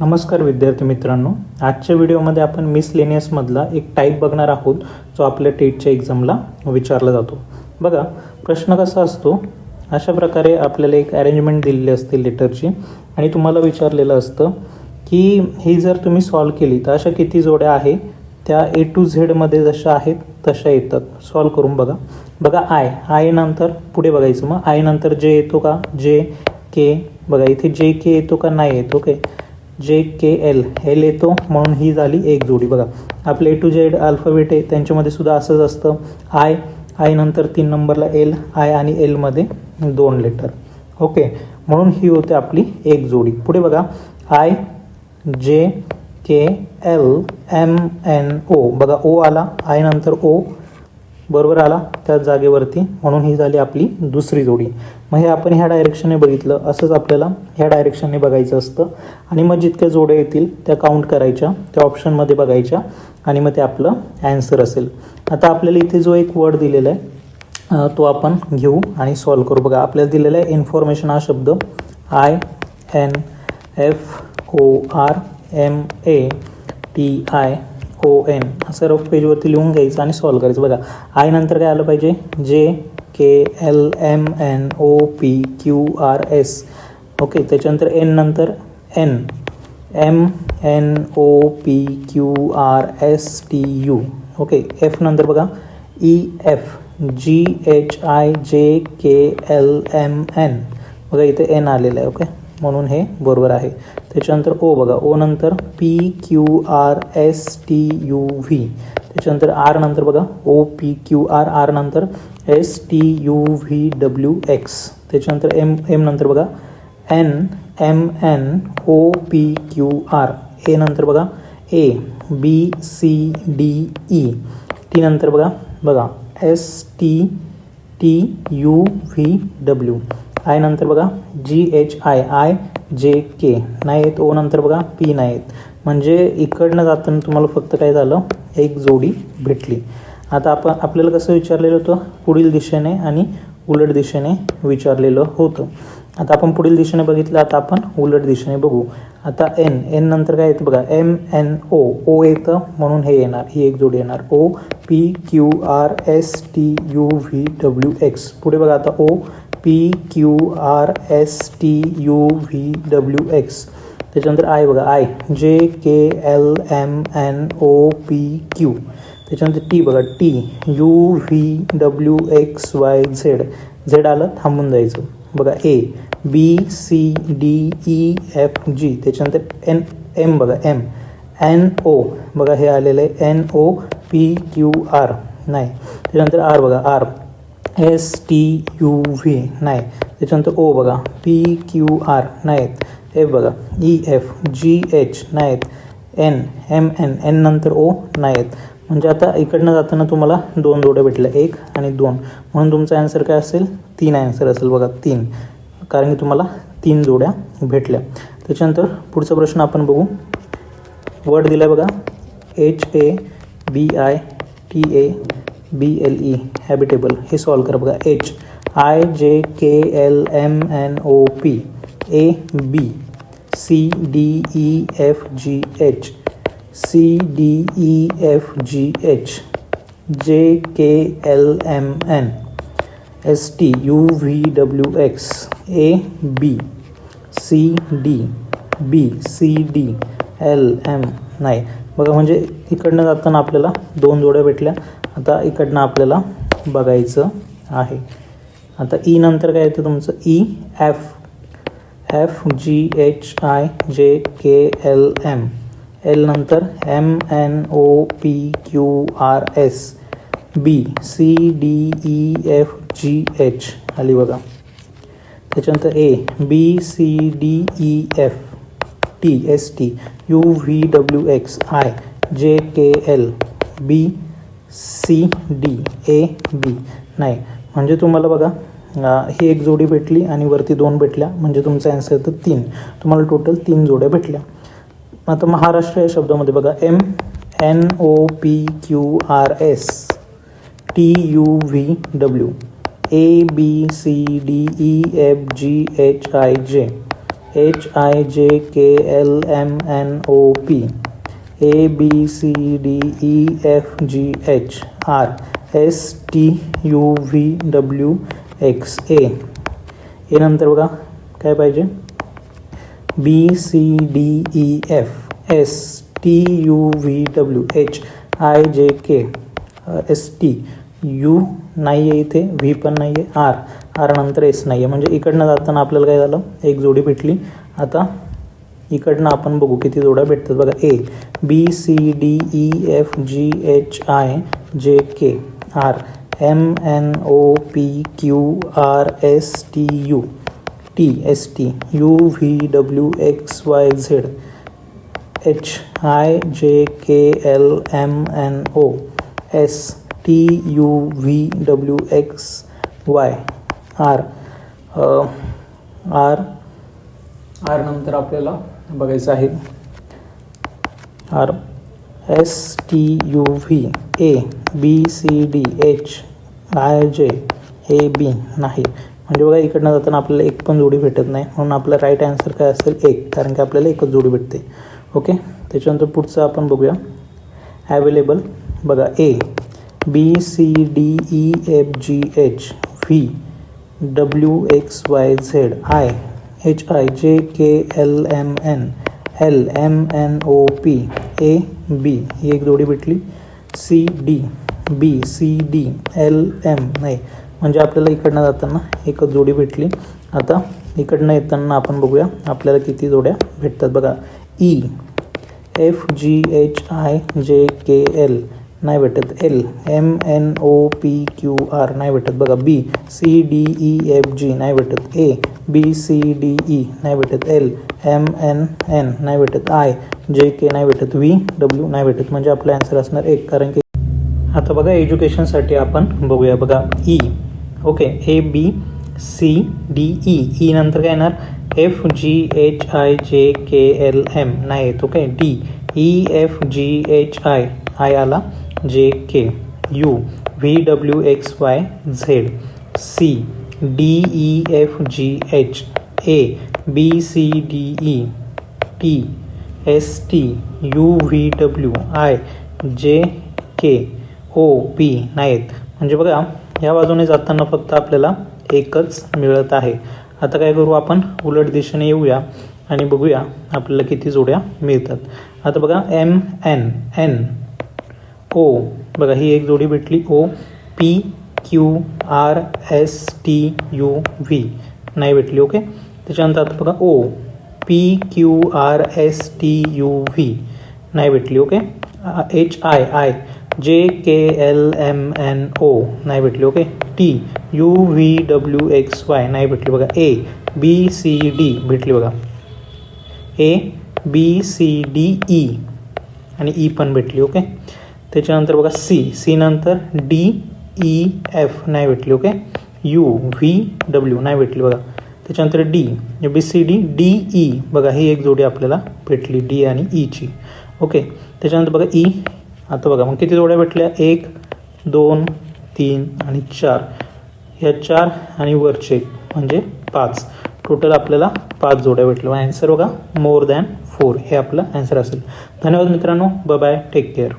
नमस्कार विद्यार्थी मित्रांनो. आजच्या व्हिडिओमध्ये आपण मिसलेनियसमधला एक टाईप बघणार आहोत जो आपल्या टेटच्या एक्झामला विचारला जातो. बघा प्रश्न कसा असतो? अशा प्रकारे आपल्याला एक अरेंजमेंट दिलेली असते लेटरची आणि तुम्हाला विचारलेलं असतं की ही जर तुम्ही सॉल्व केली तर अशा किती जोड्या आहे त्या ए टू झेडमध्ये जशा आहेत तशा येतात. सॉल्व करून बघा. बघा आय आय नंतर पुढे बघायचं मग. आय नंतर जे येतो का? जे के बघा इथे जे के येतो का? नाही येतो. ओके जे के एल एल येतो म्हणून ही झाली एक जोडी. बघा आपले ए टू जेड अल्फाबेट आहे. त्यांच्यामध्ये सुद्धा असंच असतं. आय आय नंतर तीन नंबरला एल आय आणि एलमध्ये दोन लेटर ओके म्हणून ही होते आपली एक जोडी. पुढे बघा. I J K L M N O बघा ओ आला. आय नंतर ओ बरोबर आला त्याच जागेवरती. म्हणून ही झाली आपली दुसरी जोडी. मग हे आपण ह्या डायरेक्शनने बघितलं. असंच आपल्याला ह्या डायरेक्शनने बघायचं असतं. आणि मग जितक्या जोड्या येतील त्या काउंट करायच्या त्या ऑप्शनमध्ये बघायच्या. आणि मग ते आपलं ॲन्सर असेल. आता आपल्याला इथे जो एक वर्ड दिलेला आहे तो आपण घेऊ आणि सॉल्व करू. बघा आपल्याला दिलेला आहे इन्फॉर्मेशन हा शब्द I N F O R M A T I O N असं रफ पेजवरती लिहून घ्यायचं आणि सॉल्व करायचं. बघा आय नंतर काय आलं पाहिजे? J K L M N O P Q R S okay त्याच्यानंतर एन नंतर N M N O P Q R S T U okay F नंतर बघा. E F G H I J K L M N बघा इथे N आलेलं आहे okay म्हणून हे बरोबर आहे. त्याच्यानंतर ओ बघा ओ नंतर P Q R S T U V त्याच्यानंतर आर नंतर बघा O P Q R R नंतर S T U V W X त्याच्यानंतर एम एम नंतर बघा N M N O P Q R A नंतर बघा A B C D E T नंतर बघा बघा S T T U V W I नंतर बघा जी एच आय आय जे के नाही येत ओ नंतर बघा पी नाही येत. म्हणजे इकडनं जाताना तुम्हाला फक्त काय झालं एक जोडी भेटली. आता आपण आपल्याला कसं विचारलेलं होतं? पुढील दिशेने आणि उलट दिशेने विचारलेलं होतं. आता आपण पुढील दिशेने बघितलं आता आपण उलट दिशेने बघू. आता एन एन नंतर काय येतं बघा एम एन ओ ओ येतं म्हणून हे येणार ही एक जोडी येणार. O P Q R S T U V W X पुढे बघा आता O P Q R S T U V W X त्याच्यानंतर आय बघा I J K L M N O P Q त्याच्यानंतर टी बघा T U V W X Y Z Z आलं थांबून जायचं. बघा A B C D E F G त्याच्यानंतर N M बघा एम एन ओ बघा हे आलेलं आहे N O P Q R नाही. त्याच्यानंतर आर बघा R S T U V नाही. त्याच्यानंतर ओ बघा. पी क्यू आर नाहीत. एफ बघा. ई एफ जी एच नाहीत. एन एम एन एन नंतर ओ नाहीत. म्हणजे आता इकडनं जाताना तुम्हाला दोन जोड्या भेटल्या. एक आणि दोन. म्हणून तुमचा ॲन्सर काय असेल? तीन ॲन्सर असेल बघा. तीन. कारण की तुम्हाला तीन जोड्या भेटल्या. त्याच्यानंतर पुढचा प्रश्न आपण बघू. वर्ड दिला आहे बघा. H A B I T A B L E habitable हे सॉल्व करा बघा. H I J K L M N O P A B C D E F G H C D E F G H J K L M N S T U V W X A B C D B C D L M नाही बघा म्हणजे इकडनं जाताना आपल्याला दोन जोड्या भेटल्या. आता इकडनं आपल्याला बघायचं आहे. आता ई नंतर काय येतं तुमचं? E F F G H I J K L M L नंतर M N O P Q R S B C D E F G H आली बघा. त्याच्यानंतर A B C D E F T S T U V W X I J K L B C D A B. नाही. म्हणजे तुम्हाला बघा ही एक जोडी भेटली आणि वरती दोन भेटल्या. म्हणजे तुमचा ॲन्सर येतं तीन. तुम्हाला टोटल तीन जोड्या भेटल्या. आता महाराष्ट्र या शब्दामध्ये बघा. M N O P Q R S T U V W A B C D E F G H I J H I J K L M N O P A B C D E F G H R S T U V W X A A नंतर बघा काय पाहिजे? B C D E F S T U V W H I J K S T U नाही आहे इथे V पण नाही आहे आर आर नंतर एस नाही आहे म्हणजे इकडनं जाताना आपल्याला काय झालं? एक जोडी भेटली. आता इकडनं आपण बघू किती जोड्या भेटतात. बघा B C D E F G H I J K R M N O P Q R S T U T S T U V W X Y Z H I J K L M N O S T U V W X Y R R R नंतर आपल्याला बघायचं आहे. R S T U V A B C D H I J A B नाही. म्हणजे बघा इकडनं जाताना आपल्याला एक पण जोडी भेटत नाही. म्हणून आपला राईट आन्सर काय असेल? एक. कारण की आपल्याला एकच जोडी भेटते. ओके त्याच्यानंतर पुढचं आपण बघूया. ॲवेलेबल बघा A B C D E F G H V W X Y Z I H I J K L M N L M N O P A B ही एक जोडी भेटली. C D B C D L M नाही म्हणजे आपल्याला इकडनं जाताना एकच जोडी भेटली. आता इकडनं येताना आपण बघूया आपल्याला किती जोड्या भेटतात. बघा E F G H I J K L नाही भेटत. L M N O P Q R नाही भेटत. बघा B C D E F G नाही भेटत. A B C D E e, नाही भेटत एल एम एन एन नाही भेटत आय जे के नाही भेटत व्ही डब्ल्यू नाही भेटत म्हणजे आपला आन्सर असणार एक कारण की आता बघा एज्युकेशनसाठी आपण बघूया. बघा E okay A B C D E E नंतर काय येणार? F G H I J K L M नाही येत okay D E F G H I I आला J K U V W X Y Z C D E F G H A B C D E T S T U V W I J K O P नाहीत. म्हणजे बघा या बाजूने जाताना फक्त आपल्याला एकच मिळत आहे. आता काय करू आपण? उलट दिशेने येऊया आणि बघूया आपल्याला किती जोड्या मिळतात. आता बघा एम एन एन ओ बघा ही एक जोडी भेटली. O P Q R S T U V नाही भेटली ओके त्याच्यानंतर आता बघा O P Q R S T U V नाही भेटली okay H I I J K L M N O नाही भेटली okay T U V W X Y नाही भेटली बघा. ए बी सी डी भेटली बघा. A B C D E आणि ई पण भेटली ओके त्याच्यानंतर बघा सी सी नंतर डी E, ई एफ नाही भेटली ओके यू व्ही डब्ल्यू नाही भेटली बघा. त्याच्यानंतर D B C D D E बघा ही एक जोडी आपल्याला भेटली डी आणि e ईची ओके त्याच्यानंतर बघा ई आता बघा मग किती जोड्या भेटल्या? एक दोन तीन आणि चार. ह्या चार आणि वरचे म्हणजे पाच. टोटल आपल्याला पाच जोड्या भेटल्या. ॲन्सर बघा मोर दॅन फोर हे आपलं ॲन्सर असेल. धन्यवाद मित्रांनो. ब बाय टेक केअर